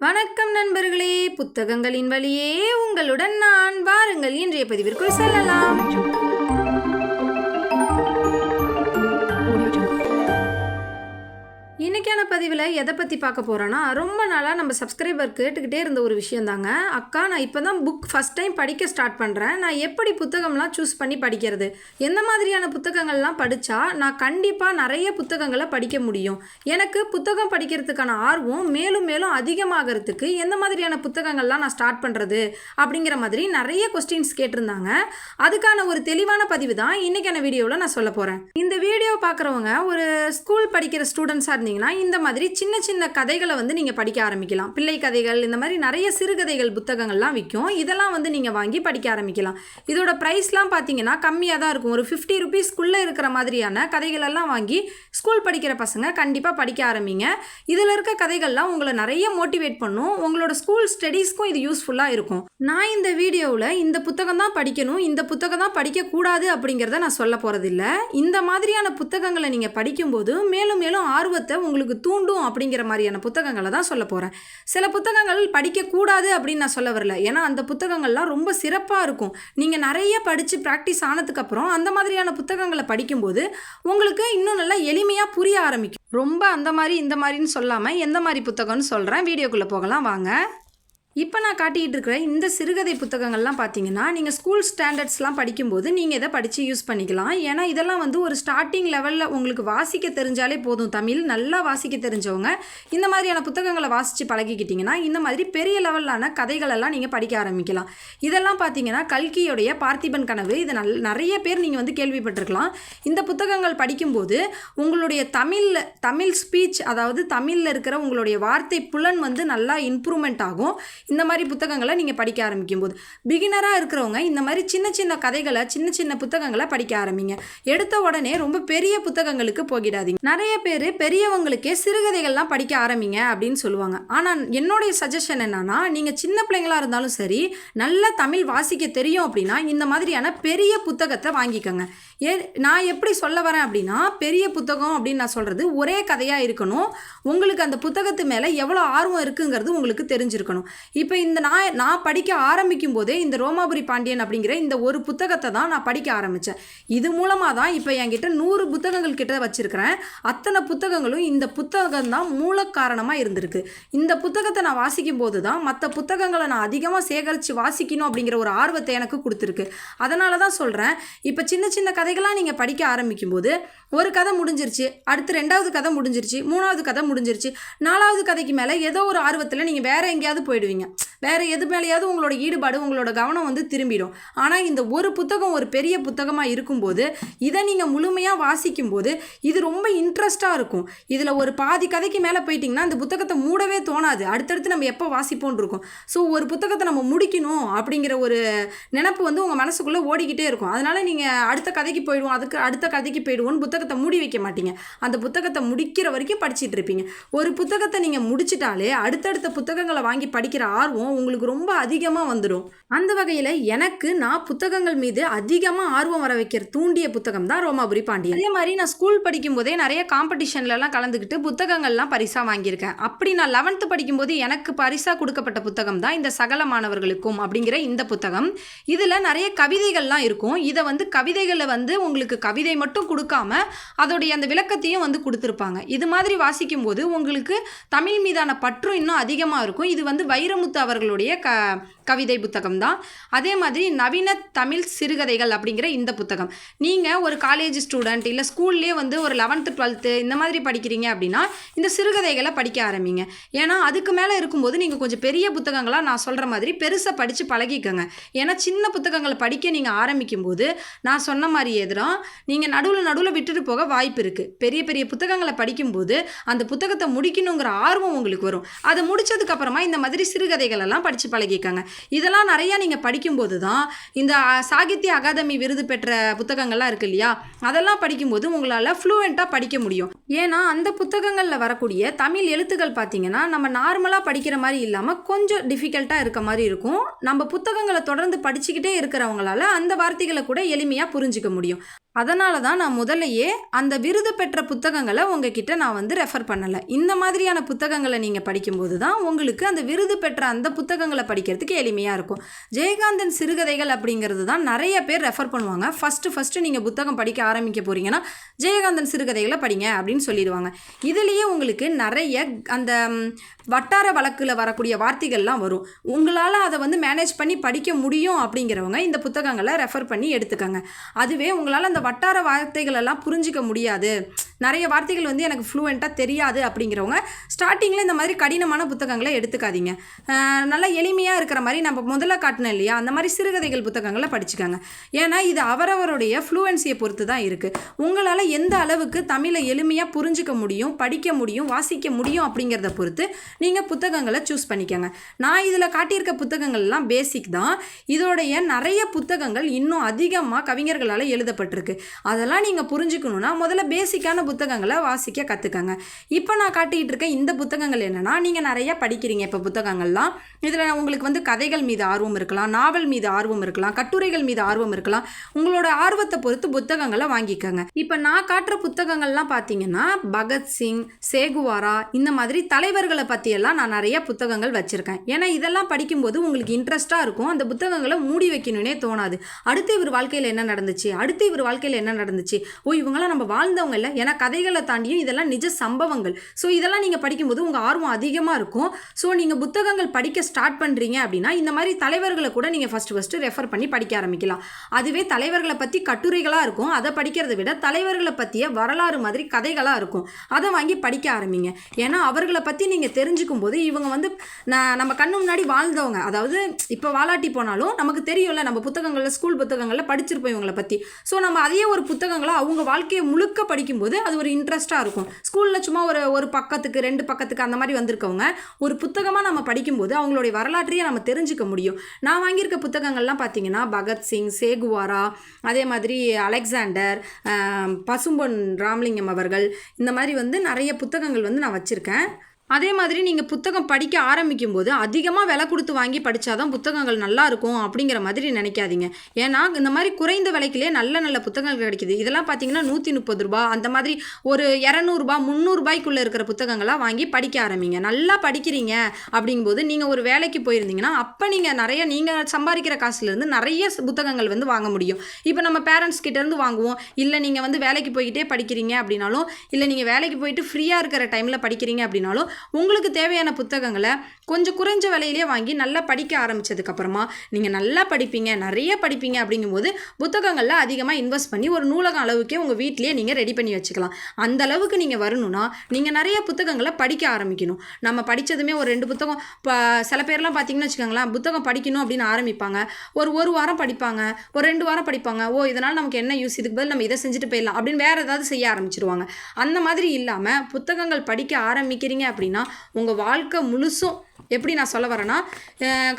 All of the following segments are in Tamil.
வணக்கம் நண்பர்களே புத்தகங்களின் வழியே உங்களுடன் நான் வாருங்கள். இன்றைய பதிவிற்குள் செல்லலாம். இன்றைக்கான பதிவில் எதை பற்றி பார்க்க போகிறோன்னா ரொம்ப நாளாக நம்ம சப்ஸ்கிரைபர் கேட்டுக்கிட்டே இருந்த ஒரு விஷயம் தாங்க. அக்கா நான் இப்போ தான் புக் ஃபஸ்ட் டைம் படிக்க ஸ்டார்ட் பண்ணுறேன் நான் எப்படி புத்தகம்லாம் சூஸ் பண்ணி படிக்கிறது? எந்த மாதிரியான புத்தகங்கள்லாம் படித்தா நான் கண்டிப்பாக நிறைய புத்தகங்களை படிக்க முடியும்? எனக்கு புத்தகம் படிக்கிறதுக்கான ஆர்வம் மேலும் மேலும் அதிகமாகிறதுக்கு எந்த மாதிரியான புத்தகங்கள்லாம் நான் ஸ்டார்ட் பண்ணுறது அப்படிங்கிற மாதிரி நிறைய கொஸ்டின்ஸ் கேட்டிருந்தாங்க. அதுக்கான ஒரு தெளிவான பதிவு தான் இன்றைக்கான வீடியோவில் நான் சொல்ல போகிறேன் இந்த வீடியோ பார்க்குறவங்க ஒரு ஸ்கூல் படிக்கிற ஸ்டூடெண்ட்ஸாக இருந்தீங்க இருந்தீங்கன்னா இந்த மாதிரி சின்ன சின்ன கதைகளை வந்து நீங்கள் படிக்க ஆரம்பிக்கலாம். பிள்ளை கதைகள் இந்த மாதிரி நிறைய சிறுகதைகள் புத்தகங்கள்லாம் விற்கும் இதெல்லாம் வந்து நீங்கள் வாங்கி படிக்க ஆரம்பிக்கலாம். இதோட ப்ரைஸ்லாம் பார்த்தீங்கன்னா கம்மியாக தான் இருக்கும். ஒரு ஃபிஃப்டி ருபீஸ்க்குள்ளே இருக்கிற மாதிரியான கதைகளெல்லாம் வாங்கி ஸ்கூல் படிக்கிற பசங்க கண்டிப்பாக படிக்க ஆரம்பிங்க. இதில் இருக்க கதைகள்லாம் உங்களை நிறைய மோட்டிவேட் பண்ணும். உங்களோட ஸ்கூல் ஸ்டடீஸ்க்கும் இது யூஸ்ஃபுல்லாக இருக்கும். நான் இந்த வீடியோவில் இந்த புத்தகம் தான் படிக்கணும் இந்த புத்தகம் தான் படிக்கக்கூடாது அப்படிங்கிறத நான் சொல்ல போகிறதில்ல இந்த மாதிரியான புத்தகங்களை நீங்கள் படிக்கும்போது மேலும் மேலும் ஆர்வத்தை உங்களுக்கு தூண்டும் அப்படிங்கிற மாதிரியான புத்தகங்களை தான் சொல்ல போகிறேன் சில புத்தகங்கள் படிக்கக்கூடாது அப்படின்னு நான் சொல்ல வரல. ஏன்னா அந்த புத்தகங்கள்லாம் ரொம்ப சிறப்பாக இருக்கும். நீங்கள் நிறைய படித்து ப்ராக்டிஸ் ஆனதுக்கப்புறம் அந்த மாதிரியான புத்தகங்களை படிக்கும்போது உங்களுக்கு இன்னும் நல்லா எளிமையாக புரிய ஆரம்பிக்கும். ரொம்ப அந்த மாதிரி இந்த மாதிரின்னு சொல்லாமல் எந்த மாதிரி புத்தகம்னு சொல்கிறேன் வீடியோக்குள்ளே போகலாம். வாங்க. இப்போ நான் காட்டிகிட்டு இருக்கிற இந்த சிறுகதை புத்தகங்கள்லாம் பார்த்தீங்கன்னா நீங்கள் ஸ்கூல் ஸ்டாண்டர்ட்ஸ்லாம் படிக்கும்போது நீங்கள் இதை படித்து யூஸ் பண்ணிக்கலாம். ஏன்னா இதெல்லாம் வந்து ஒரு ஸ்டார்டிங் லெவலில் உங்களுக்கு வாசிக்க தெரிஞ்சாலே போதும். தமிழ் நல்லா வாசிக்க தெரிஞ்சவங்க இந்த மாதிரியான புத்தகங்களை வாசித்து பழகிக்கிட்டிங்கன்னா இந்த மாதிரி பெரிய லெவலான கதைகளெல்லாம் நீங்கள் படிக்க ஆரம்பிக்கலாம். இதெல்லாம் பார்த்தீங்கன்னா கல்கியோடைய பார்த்திபன் கனவு இது நல் நிறைய பேர் நீங்கள் வந்து கேள்விப்பட்டிருக்கலாம். இந்த புத்தகங்கள் படிக்கும்போது உங்களுடைய தமிழ் தமிழ் ஸ்பீச் அதாவது தமிழில் இருக்கிற உங்களுடைய வார்த்தை புலன் வந்து நல்லா இம்ப்ரூவ்மெண்ட் ஆகும். இந்த மாதிரி புத்தகங்களை நீங்கள் படிக்க ஆரம்பிக்கும் போது பிகினராக இருக்கிறவங்க இந்த மாதிரி சின்ன சின்ன கதைகளை சின்ன சின்ன புத்தகங்களை படிக்க ஆரம்பிங்க. எடுத்த உடனே ரொம்ப பெரிய புத்தகங்களுக்கு போகிடாதீங்க. நிறைய பேர் பெரியவங்களுக்கே சிறுகதைகள்லாம் படிக்க ஆரம்பிங்க அப்படின்னு சொல்லுவாங்க. ஆனால் என்னுடைய சஜஷன் என்னன்னா நீங்கள் சின்ன பிள்ளைங்களாக இருந்தாலும் சரி நல்ல தமிழ் வாசிக்க தெரியும் அப்படின்னா இந்த மாதிரியான பெரிய புத்தகத்தை வாங்கிக்கோங்க. ஏ நான் எப்படி சொல்ல வரேன் அப்படின்னா பெரிய புத்தகம் அப்படின்னு நான் சொல்கிறது ஒரே கதையாக இருக்கணும். உங்களுக்கு அந்த புத்தகத்து மேலே எவ்வளோ ஆர்வம் இருக்குங்கிறது உங்களுக்கு தெரிஞ்சிருக்கணும். இப்போ இந்த நான் நான் படிக்க ஆரம்பிக்கும் போதே இந்த ரோமாபுரி பாண்டியன் அப்படிங்கிற இந்த ஒரு புத்தகத்தை தான் நான் படிக்க ஆரம்பித்தேன் இது மூலமாக தான் இப்போ என்கிட்ட நூறு புத்தகங்கள் கிட்ட வச்சுருக்கிறேன். அத்தனை புத்தகங்களும் இந்த புத்தகம் தான் மூல காரணமாக இருந்திருக்கு. இந்த புத்தகத்தை நான் வாசிக்கும் போது தான் மற்ற புத்தகங்களை நான் அதிகமாக சேகரித்து வாசிக்கணும் அப்படிங்கிற ஒரு ஆர்வத்தை எனக்கு கொடுத்துருக்கு. அதனால தான் சொல்கிறேன் இப்போ சின்ன சின்ன கதைகளாக நீங்கள் படிக்க ஆரம்பிக்கும் போது ஒரு கதை முடிஞ்சிருச்சு அடுத்து ரெண்டாவது கதை முடிஞ்சிருச்சு மூணாவது கதை முடிஞ்சிருச்சு நாலாவது கதைக்கு மேலே ஏதோ ஒரு ஆர்வத்தில் நீங்கள் வேறு எங்கேயாவது போயிடுவீங்க. வேறு எது மேலேயாவது உங்களோட ஈடுபாடு உங்களோட கவனம் வந்து திரும்பிடும். ஆனால் இந்த ஒரு புத்தகம் ஒரு பெரிய புத்தகமாக இருக்கும்போது இதை நீங்கள் முழுமையாக வாசிக்கும்போது இது ரொம்ப இன்ட்ரெஸ்டாக இருக்கும். இதில் ஒரு பாதி கதைக்கு மேலே போயிட்டிங்கன்னா அந்த புத்தகத்தை மூடவே தோணாது. அடுத்தடுத்து நம்ம எப்போ வாசிப்போன் இருக்கும். ஸோ ஒரு புத்தகத்தை நம்ம முடிக்கணும் அப்படிங்கிற ஒரு நினப்பு வந்து உங்கள் மனசுக்குள்ளே ஓடிக்கிட்டே இருக்கும். அதனால் நீங்கள் அடுத்த கதைக்கு போயிடுவோம் அதுக்கு அடுத்த கதைக்கு போயிடுவோன்னு புத்தகத்தை மூடி வைக்க மாட்டீங்க. அந்த புத்தகத்தை முடிக்கிற வரைக்கும் படிச்சுட்டு இருப்பீங்க. ஒரு புத்தகத்தை நீங்கள் முடிச்சிட்டாலே அடுத்தடுத்த புத்தகங்களை வாங்கி படிக்கிற ஆர்வம் உங்களுக்கு ரொம்ப அதிகமாக வந்துடும் அந்த வகையில் எனக்கு நான் புத்தகங்கள் மீது அதிகமாக ஆர்வம் வர வைக்கிற தூண்டிய புத்தகம் தான் ரோமாபுரி பாண்டியன். அதே மாதிரி நான் ஸ்கூல் படிக்கும் போதே நிறைய காம்படிஷன்லலாம் கலந்துக்கிட்டு புத்தகங்கள்லாம் பரிசாக வாங்கியிருக்கேன். அப்படி நான் லெவன்த்து படிக்கும்போது எனக்கு பரிசாக கொடுக்கப்பட்ட புத்தகம் தான் இந்த சகல மாணவர்களுக்கும் அப்படிங்கிற இந்த புத்தகம். இதில் நிறைய கவிதைகள்லாம் இருக்கும். இதை வந்து கவிதைகளை வந்து உங்களுக்கு கவிதை மட்டும் கொடுக்காம அதோடைய அந்த விளக்கத்தையும் வந்து கொடுத்துருப்பாங்க. இது மாதிரி வாசிக்கும் போது உங்களுக்கு தமிழ் மீதான பற்றும் இன்னும் அதிகமாக இருக்கும். இது வந்து வைரமுத்து அவர்களுடைய க கவிதை புத்தகம் தான் அதே மாதிரி நவீன தமிழ் சிறுகதைகள் அப்படிங்கிற இந்த புத்தகம். நீங்கள் ஒரு காலேஜ் ஸ்டூடெண்ட் இல்லை ஸ்கூல்லேயே வந்து ஒரு லெவன்த்து டுவெல்த்து இந்த மாதிரி படிக்கிறீங்க அப்படின்னா இந்த சிறுகதைகளை படிக்க ஆரம்பிங்க. ஏன்னா அதுக்கு மேலே இருக்கும்போது நீங்கள் கொஞ்சம் பெரிய புத்தகங்களாக நான் சொல்கிற மாதிரி பெருசாக படித்து பழகிக்கோங்க. ஏன்னா சின்ன புத்தகங்களை படிக்க நீங்கள் ஆரம்பிக்கும் போது நான் சொன்ன மாதிரி எதிராக நீங்கள் நடுவில் நடுவில் விட்டுட்டு போக வாய்ப்பு இருக்குது பெரிய பெரிய புத்தகங்களை படிக்கும்போது அந்த புத்தகத்தை முடிக்கணுங்கிற ஆர்வம் உங்களுக்கு வரும். அதை முடிச்சதுக்கப்புறமா இந்த மாதிரி சிறுகதைகளெல்லாம் படித்து பழகிக்கோங்க. இதெல்லாம் நிறையா நீங்கள் படிக்கும்போது தான் இந்த சாகித்ய அகாதமி விருது பெற்ற புத்தகங்கள்லாம் இருக்கு இல்லையா? அதெல்லாம் படிக்கும்போது உங்களால் ஃப்ளூவெண்ட்டாக படிக்க முடியும். ஏன்னா அந்த புத்தகங்களில் வரக்கூடிய தமிழ் எழுத்துக்கள் பார்த்தீங்கன்னா நம்ம நார்மலாக படிக்கிற மாதிரி இல்லாமல் கொஞ்சம் டிஃபிகல்ட்டாக இருக்க மாதிரி இருக்கும். நம்ம புத்தகங்களை தொடர்ந்து படிச்சுக்கிட்டே இருக்கிறவங்களால அந்த வார்த்தைகளை கூட எளிமையாக புரிஞ்சிக்க முடியும். அதனால தான் நான் முதல்லையே அந்த விருது பெற்ற புத்தகங்களை உங்ககிட்ட நான் வந்து ரெஃபர் பண்ணலை. இந்த மாதிரியான புத்தகங்களை நீங்கள் படிக்கும்போது தான் உங்களுக்கு அந்த விருது பெற்ற அந்த புத்தகங்களை படிக்கிறதுக்கு எளிமையாக இருக்கும். ஜெயகாந்தன் சிறுகதைகள் அப்படிங்கிறது தான் நிறைய பேர் ரெஃபர் பண்ணுவாங்க. ஃபஸ்ட்டு ஃபஸ்ட்டு நீங்கள் புத்தகம் படிக்க ஆரம்பிக்க போகிறீங்கன்னா ஜெயகாந்தன் சிறுகதைகளை படிங்க அப்படின்னு சொல்லிடுவாங்க. இதுலேயே உங்களுக்கு நிறைய அந்த வட்டார வழக்கில் வரக்கூடிய வார்த்தைகள்லாம் வரும். உங்களால் அதை வந்து மேனேஜ் பண்ணி படிக்க முடியும் அப்படிங்கிறவங்க இந்த புத்தகங்களை ரெஃபர் பண்ணி எடுத்துக்கோங்க. அதுவே உங்களால் அந்த வட்டார வார்த்தைகள் எல்லாம் புரிஞ்சிக்க முடியாது. நிறைய வார்த்தைகள் வந்து எனக்கு ஃப்ளூவெண்ட்டாக தெரியாது அப்படிங்கிறவங்க ஸ்டார்டிங்கில் இந்த மாதிரி கடினமான புத்தகங்களை எடுத்துக்காதீங்க. நல்லா எளிமையாக இருக்கிற மாதிரி நம்ம முதல்ல காட்டினோம் இல்லையா? அந்த மாதிரி சிறுகதைகள் புத்தகங்களை படிச்சுக்காங்க. ஏன்னா இது அவரவருடைய ஃப்ளூவன்சியை பொறுத்து தான் இருக்குது உங்களால் எந்த அளவுக்கு தமிழை எளிமையாக புரிஞ்சிக்க முடியும் படிக்க முடியும் வாசிக்க முடியும் அப்படிங்கிறத பொறுத்து நீங்கள் புத்தகங்களை சூஸ் பண்ணிக்கோங்க. நான் இதில் காட்டியிருக்க புத்தகங்கள்லாம் பேசிக் தான். இதோடைய நிறைய புத்தகங்கள் இன்னும் அதிகமாக கவிஞர்களால் எழுதப்பட்டிருக்கு. அதெல்லாம் நீங்கள் புரிஞ்சுக்கணுன்னா முதல்ல பேசிக்கான புத்தகங்களை வாசிக்க கற்றுக்கங்க இப்போ நான் காட்டிகிட்டு இருக்க இந்த புத்தகங்கள் என்னென்னா நீங்கள் நிறையா படிக்கிறீங்க இப்போ புத்தகங்கள்லாம். இதில் உங்களுக்கு வந்து கதைகள் மீது ஆர்வம் இருக்கலாம் நாவல் மீது ஆர்வம் இருக்கலாம் கட்டுரைகள் மீது ஆர்வம் இருக்கலாம். உங்களோட ஆர்வத்தை பொறுத்து புத்தகங்களை வாங்கிக்கோங்க. இப்போ நான் காட்டுற புத்தகங்கள்லாம் பார்த்தீங்கன்னா பகத்சிங் சேகுவாரா இந்த மாதிரி தலைவர்களை பற்றியெல்லாம் நான் நிறைய புத்தகங்கள் வச்சுருக்கேன். ஏன்னா இதெல்லாம் படிக்கும்போது உங்களுக்கு இன்ட்ரெஸ்ட்டாக இருக்கும். அந்த புத்தகங்களை மூடி வைக்கணும்னே தோணாது. அடுத்து இவர் வாழ்க்கையில் என்ன நடந்துச்சு? அடுத்து இவர் வாழ்க்கையில் என்ன நடந்துச்சு? ஓ இவங்களாம் நம்ம வாழ்ந்தவங்க இல்லை. ஏன்னா கதைகளை தாண்டியும் இதெல்லாம் நிஜ சம்பவங்கள். ஸோ இதெல்லாம் நீங்கள் படிக்கும்போது உங்கள் ஆர்வம் அதிகமாக இருக்கும். ஸோ நீங்கள் புத்தகங்கள் படிக்க ஸ்டார்ட் பண்ணுறீங்க அப்படின்னா இந்த மாதிரி தலைவர்களை கூட நீங்கள் ஃபஸ்ட்டு ஃபஸ்ட்டு ரெஃபர் பண்ணி படிக்க ஆரம்பிக்கலாம். அதுவே தலைவர்களை பற்றி கட்டுரைகளாக இருக்கும். அதை படிக்கிறதை விட தலைவர்களை பற்றிய வரலாறு மாதிரி கதைகளாக இருக்கும். அதை வாங்கி படிக்க ஆரம்பிங்க. ஏன்னா அவர்களை பற்றி நீங்கள் தெரிஞ்சுக்கும் போது இவங்க வந்து நான் நம்ம கண்ணு முன்னாடி வாழ்ந்தவங்க. அதாவது இப்போ வாலாட்டி போனாலும் நமக்கு தெரியும்ல நம்ம புத்தகங்களில் ஸ்கூல் புத்தகங்களில் படிச்சிருப்போம் இவங்களை பற்றி ஸோ நம்ம அதையே ஒரு புத்தகங்களை அவங்க வாழ்க்கையை முழுக்க படிக்கும்போது அது ஒரு இன்ட்ரெஸ்ட்டாக இருக்கும். ஸ்கூலில் சும்மா ஒரு ஒரு பக்கத்துக்கு ரெண்டு பக்கத்துக்கு அந்த மாதிரி வந்திருக்கவங்க ஒரு புத்தகமாக நம்ம படிக்கும்போது அவங்களுடைய வரலாற்றையே நம்ம தெரிஞ்சுக்க முடியும். நான் வாங்கியிருக்க புத்தகங்கள்லாம் பார்த்தீங்கன்னா பகத்சிங் சேகுவாரா அதே மாதிரி அலெக்சாண்டர் பசும்பொன் ராமலிங்கம் அவர்கள் இந்த மாதிரி வந்து நிறைய புத்தகங்கள் வந்து நான் வச்சுருக்கேன். அதே மாதிரி நீங்கள் புத்தகம் படிக்க ஆரம்பிக்கும் போது அதிகமாக விலை கொடுத்து வாங்கி படித்தாதான் புத்தகங்கள் நல்லா இருக்கும் அப்படிங்கிற மாதிரி நினைக்காதீங்க. ஏன்னா இந்த மாதிரி குறைந்த விலைக்கிலே நல்ல நல்ல புத்தகங்கள் கிடைக்கிது. இதெல்லாம் பார்த்தீங்கன்னா நூற்றி முப்பது ரூபா அந்த மாதிரி ஒரு இரநூறுபா முந்நூறுபாய்க்குள்ளே இருக்கிற புத்தகங்களாக வாங்கி படிக்க ஆரம்பிங்க. நல்லா படிக்கிறீங்க அப்படிங்கும்போது நீங்கள் ஒரு வேலைக்கு போயிருந்தீங்கன்னா அப்போ நீங்கள் நிறைய நீங்கள் சம்பாதிக்கிற காசுலேருந்து நிறைய புத்தகங்கள் வந்து வாங்க முடியும். இப்போ நம்ம பேரண்ட்ஸ் கிட்டேருந்து வாங்குவோம். இல்லை நீங்கள் வந்து வேலைக்கு போய்கிட்டே படிக்கிறீங்க அப்படின்னாலும் இல்லை நீங்கள் வேலைக்கு போயிட்டு ஃப்ரீயாக இருக்கிற டைமில் படிக்கிறீங்க அப்படின்னாலும் உங்களுக்கு தேவையான புத்தகங்களை கொஞ்சம் குறைஞ்ச விலையிலே வாங்கி நல்லா படிக்க ஆரம்பிச்சதுக்கப்புறமா நீங்கள் நல்லா படிப்பீங்க நிறைய படிப்பீங்க அப்படிங்கும்போது புத்தகங்களில் அதிகமாக இன்வெஸ்ட் பண்ணி ஒரு நூலகம் அளவுக்கே உங்கள் வீட்டிலேயே நீங்கள் ரெடி பண்ணி வச்சுக்கலாம். அந்த அளவுக்கு நீங்கள் வரணும்னா நீங்கள் நிறைய புத்தகங்களை படிக்க ஆரம்பிக்கணும். நம்ம படித்ததுமே ஒரு ரெண்டு புத்தகம் இப்போ சில பேர்லாம் பார்த்தீங்கன்னு வச்சுக்கோங்களேன் புத்தகம் படிக்கணும் அப்படின்னு ஆரம்பிப்பாங்க. ஒரு ஒரு வாரம் படிப்பாங்க ஒரு ரெண்டு வாரம் படிப்பாங்க ஓ இதனால் நமக்கு என்ன யூஸ் இதுக்கு பதில் நம்ம இதை செஞ்சுட்டு போயிடலாம் அப்படின்னு வேறு ஏதாவது செய்ய ஆரம்பிச்சிருவாங்க. அந்த மாதிரி இல்லாமல் புத்தகங்கள் படிக்க ஆரம்பிக்கிறீங்க அப்படின்னு உங்கள் வாழ்க்கை முழுசும் எப்படி நான் சொல்ல வரேன்னா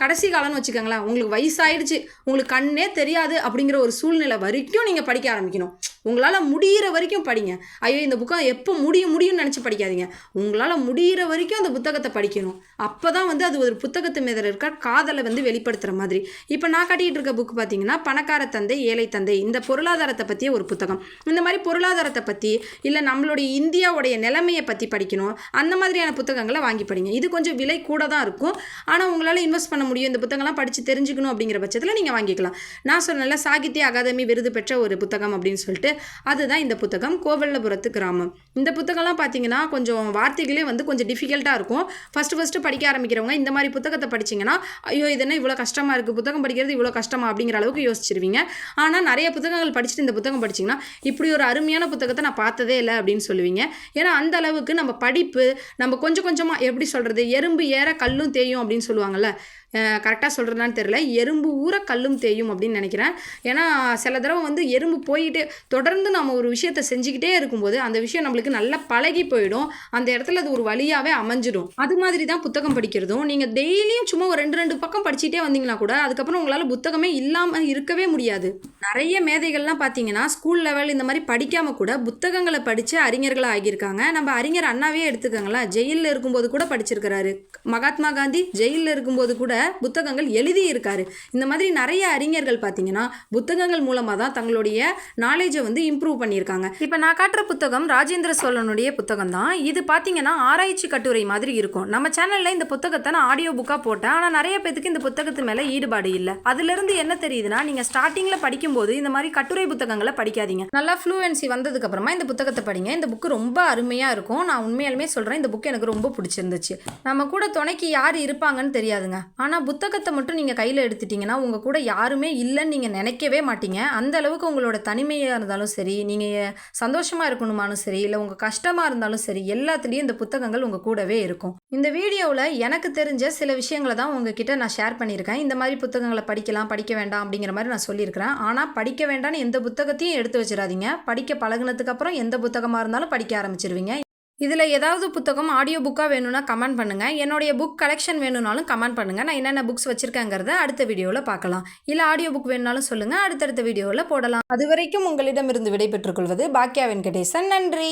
கடைசி காலம்னு வச்சுக்கோங்களேன் உங்களுக்கு வயசாயிடுச்சு உங்களுக்கு கண்ணே தெரியாது அப்படிங்கிற ஒரு சூழ்நிலை வரைக்கும் நீங்கள் படிக்க ஆரம்பிக்கணும். உங்களால் முடியிற வரைக்கும் படிங்க. ஐயோ இந்த புக்கம் எப்போ முடியும் முடியும்னு நினச்சி படிக்காதீங்க. உங்களால் முடியிற வரைக்கும் அந்த புத்தகத்தை படிக்கணும். அப்போ தான் வந்து அது ஒரு புத்தகத்து மீதில் இருக்க காதலை வந்து வெளிப்படுத்துகிற மாதிரி. இப்போ நான் காட்டிகிட்டு இருக்க புக் பார்த்தீங்கன்னா பணக்கார தந்தை ஏழை தந்தை இந்த பொருளாதாரத்தை பற்றிய ஒரு புத்தகம். இந்த மாதிரி பொருளாதாரத்தை பற்றி இல்லை நம்மளுடைய இந்தியாவுடைய நிலைமையை பற்றி படிக்கணும். அந்த மாதிரியான புத்தகங்களை வாங்கி படிங்க. இது கொஞ்சம் விலை கூட தான் இருக்கும். ஆனால் உங்களால் இன்வெஸ்ட் பண்ண முடியும். இந்த புத்தகம்லாம் படித்து தெரிஞ்சுக்கணும் அப்படிங்கிற பட்சத்தில் நீங்கள் வாங்கிக்கலாம். நான் சொன்னல சாகித்ய அகாதமி விருது பெற்ற ஒரு புத்தகம் அப்படின்னு சொல்லிட்டு அதுதான் இந்த புத்தகம் கோவல்லபுரத்து கிராமம். இந்த புத்தகம்லாம் பார்த்தீங்கன்னா கொஞ்சம் வார்த்தைகளே வந்து கொஞ்சம் டிஃபிகல்ட்டாக இருக்கும். ஃபஸ்ட்டு ஃபஸ்ட்டு படிக்க ஆரம்பிக்கிறவங்க இந்த மாதிரி புத்தகத்தை படிச்சீங்கன்னா ஐயோ இது என்ன இவ்வளோ கஷ்டமாக இருக்குது புத்தகம் படிக்கிறது இவ்வளோ கஷ்டமா அப்படிங்கிற அளவுக்கு யோசிச்சிருவீங்க. ஆனால் நிறைய புத்தகங்கள் படிச்சுட்டு இந்த புத்தகம் படிச்சிங்கன்னா இப்படி ஒரு அருமையான புத்தகத்தை நான் பார்த்ததே இல்லை அப்படின்னு சொல்லுவீங்க. ஏன்னா அந்த அளவுக்கு நம்ம படிப்பு நம்ம கொஞ்சம் கொஞ்சமாக எப்படி சொல்கிறது எறும்பு ஏற கல்லும் தேயும் அப்படின்னு சொல்லுவாங்கல்ல. கரெக்டாக சொல்கிறதான்னு தெரில எறும்பு ஊற கல்லும் தேயும் அப்படின்னு நினைக்கிறேன். ஏன்னா சில தடவை வந்து எறும்பு போயிட்டு தொடர்ந்து நம்ம ஒரு விஷயத்தை செஞ்சுக்கிட்டே இருக்கும்போது அந்த விஷயம் நம்மளுக்கு நல்லா பழகி போயிடும். அந்த இடத்துல அது ஒரு வழியாகவே அமைஞ்சிடும். அது மாதிரி தான் புத்தகம் படிக்கிறதும். நீங்கள் டெய்லியும் சும்மா ஒரு ரெண்டு ரெண்டு பக்கம் படிச்சுட்டே வந்தீங்கன்னா கூட அதுக்கப்புறம் உங்களால் புத்தகமே இல்லாமல் இருக்கவே முடியாது. நிறைய மேதைகள்லாம் பார்த்தீங்கன்னா ஸ்கூல் லெவல் இந்த மாதிரி படிக்காமல் கூட புத்தகங்களை படித்து அறிஞர்களாக ஆகியிருக்காங்க. நம்ம அறிஞர் அண்ணாவே எடுத்துக்கோங்களேன். ஜெயிலில் இருக்கும்போது கூட படிச்சிருக்கிறாரு. மகாத்மா காந்தி ஜெயிலில் இருக்கும்போது கூட புத்தகங்கள் எழுதியிருக்காரு. இந்த மாதிரி நிறைய அறிஞர்கள் பார்த்தீங்கன்னா புத்தகங்கள் மூலமாக தான் தங்களுடைய நாலேஜை வந்து இம்ப்ரூவ் பண்ணியிருக்காங்க. இப்போ நான் காட்டுற புத்தகம் ராஜேந்திர சோழனுடைய புத்தகம் தான். இது பார்த்தீங்கன்னா ஆராய்ச்சி கட்டுரை மாதிரி இருக்கும். நம்ம சேனலில் இந்த புத்தகத்தை நான் ஆடியோ புக்காக போட்டேன். ஆனால் நிறைய பேத்துக்கு இந்த புத்தகத்து மேலே ஈடுபாடு இல்லை. அதுலேருந்து என்ன தெரியுதுன்னா நீங்கள் ஸ்டார்டிங்கில் படிக்கும்போது இந்த மாதிரி கட்டுரை புத்தகங்களை படிக்காதீங்க. நல்லா ஃப்ளூவன்சி வந்ததுக்கு அப்புறமா இந்த புத்தகத்தை படிங்க. இந்த புக்கு ரொம்ப அருமையாக இருக்கும். நான் உண்மையாலுமே சொல்கிறேன் இந்த புக் எனக்கு ரொம்ப பிடிச்சிருந்துச்சு. நம்ம கூட துணைக்கு யார் இருப்பாங்கன்னு தெரியாதுங்க. ஆனால் ஆனால் புத்தகத்தை மட்டும் நீங்கள் கையில் எடுத்துட்டீங்கன்னா உங்கள் கூட யாருமே இல்லைன்னு நீங்கள் நினைக்கவே மாட்டீங்க. அந்த அளவுக்கு உங்களோட தனிமையாக இருந்தாலும் சரி நீங்கள் சந்தோஷமாக இருக்கணுமானும் சரி இல்லை உங்கள் கஷ்டமாக இருந்தாலும் சரி எல்லாத்துலேயும் இந்த புத்தகங்கள் உங்கள் கூடவே இருக்கும். இந்த வீடியோவில் எனக்கு தெரிஞ்ச சில விஷயங்களை தான் உங்ககிட்ட நான் ஷேர் பண்ணியிருக்கேன். இந்த மாதிரி புத்தகங்களை படிக்கலாம் படிக்க வேண்டாம் அப்படிங்கிற மாதிரி நான் சொல்லியிருக்கிறேன். ஆனால் படிக்க வேண்டாம்னு எந்த புத்தகத்தையும் எடுத்து வச்சிடாதீங்க. படிக்க பழகினதுக்கப்புறம் எந்த புத்தகமாக இருந்தாலும் படிக்க ஆரம்பிச்சிருவீங்க. இதில் ஏதாவது புத்தகம் ஆடியோ புக்காக வேணும்னா கமெண்ட் பண்ணுங்கள் என்னுடைய புக் கலெக்ஷன் வேணும்னாலும் கமெண்ட் பண்ணுங்கள் நான் என்னென்ன புக்ஸ் வச்சுருக்கேங்கிறத அடுத்த வீடியோவில் பார்க்கலாம். இல்லை ஆடியோ புக் வேணும்னாலும் சொல்லுங்கள் அடுத்தடுத்த வீடியோவில் போடலாம். அது வரைக்கும் உங்களிடமிருந்து விடைபெற்றுக் கொள்வது பாக்கியா வெங்கடேசன். நன்றி!